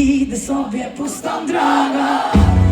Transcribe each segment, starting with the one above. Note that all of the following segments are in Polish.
Idę sobie pustą drogą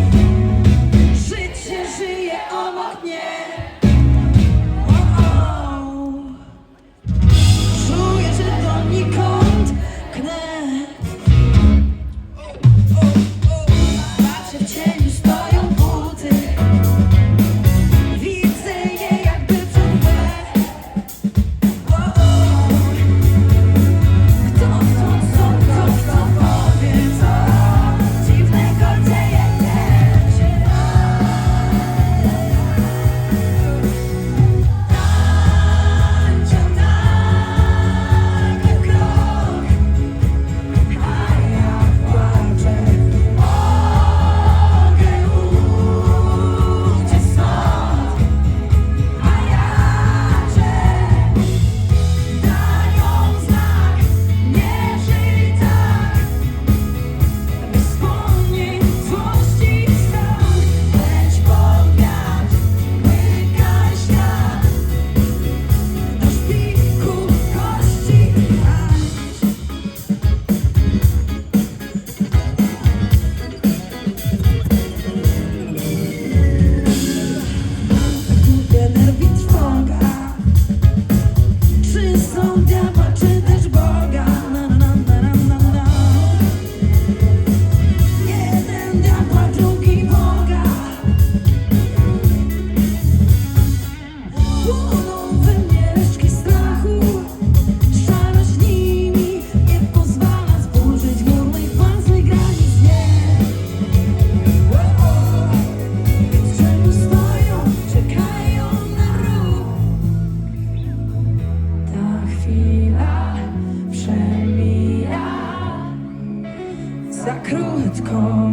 it's cold.